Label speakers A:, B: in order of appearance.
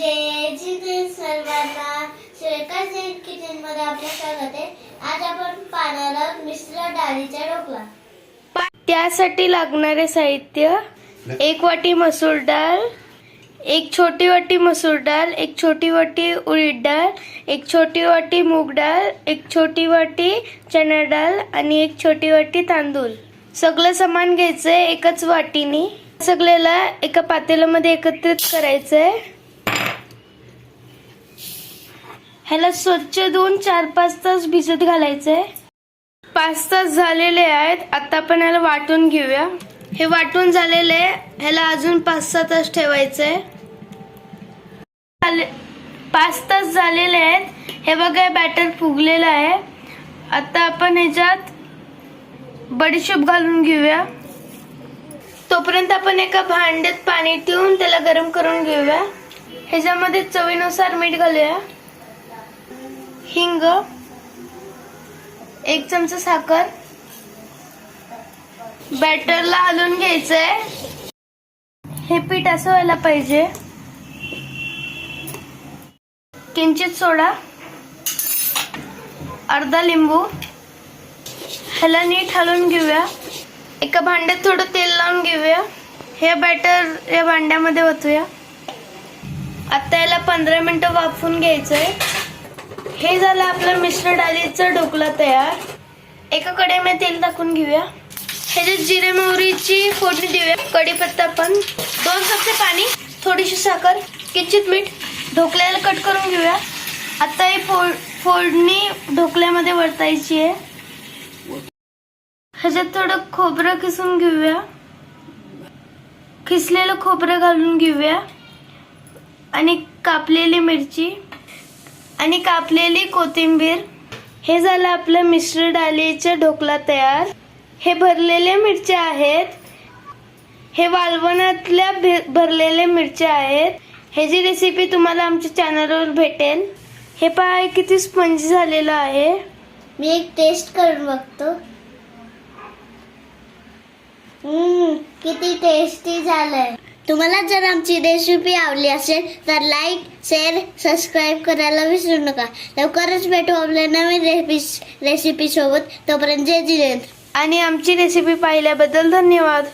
A: जय जिथे सर्वांना किचनमध्ये आपलं स्वागत आहे. आज आपण पाहणार आहोत मिश्र डाळीचा ढोकळा
B: त्यासाठी लागणारे साहित्य एक वाटी मसूर डाळ एक छोटी वाटी मसूर डाळ एक छोटी वाटी उडीद डाळ एक छोटी वाटी मूग डाळ एक छोटी वाटी चणा डाळ आणि एक छोटी वाटी तांदूळ. सगळं सामान घ्यायचंय एकच वाटीनी. सगळ्याला एका पातेल्यामध्ये एकत्रित करायचंय. ह्याला स्वच्छ धुवून चार पाच तास भिजत घालायचंय. पाच तास झालेले आहेत. आता आपण ह्याला वाटून घेऊया. हे वाटून झालेले आहे. ह्याला अजून पाच सहा तास ठेवायचंय. झाले- पाच तास झालेले आहेत. हे बघा बॅटर फुगलेलं आहे. आता आपण ह्याच्यात बडीशेप घालून घेऊया. तोपर्यंत आपण एका भांड्यात पाणी ठेवून त्याला गरम करून घेऊया. ह्याच्यामध्ये चवीनुसार मीठ घालूया. हिंग एक चमचा साखर बॅटरला हलवून घ्यायचंय. हे पीठ असं व्हायला पाहिजे. किंचित सोडा. अर्धा लिंबू. ह्याला नीट हलवून घेऊया. एका भांड्यात थोडं तेल लावून घेऊया. हे बॅटर या भांड्यामध्ये ओतूया. आता याला पंधरा मिनिटं वाफवून घ्यायचंय. हे झालं आपलं मिश्र डाळीचं ढोकळा तयार. एका मी तेल टाकून घेऊया. ह्याच्यात जिरे मोहरीची फोडणी देऊया. कढीपत्ता पण. दोन चमचे पाणी थोडीशी साखर किंचित मीठ. ढोकल्याला कट करून घेऊया. आता ही फोड फोडणी ढोकल्यामध्ये वरतायची आहे. ह्याच्यात थोडं खोबरं किसून घेऊया. खिसलेलं खोबरं घालून घेऊया. आणि कापलेली मिरची. आणि कापलेली कोथिंबीर. हे झालं आपलं मिश्र डालीचा ढोकळा तयार. हे भरलेले मिरच्या आहेत. हे वालवणातल्या भे- भरलेल्या मिरच्या आहेत. ह्याची रेसिपी तुम्हाला आमच्या चॅनलवर भेटेल हे पहा किती स्पंजी झालेलं आहे.
A: मी एक टेस्ट करून बघतो. किती टेस्टी झालंय. तुम्हाला जर आमची रेसिपी आवडली असेल तर लाईक शेअर सबस्क्राईब करायला विसरू नका. लवकरच भेटू आपल्या नवीन रेसिपी रेसिपीसोबत तोपर्यंत जय जिनेंद्र
B: आणि आमची रेसिपी पाहिल्याबद्दल धन्यवाद.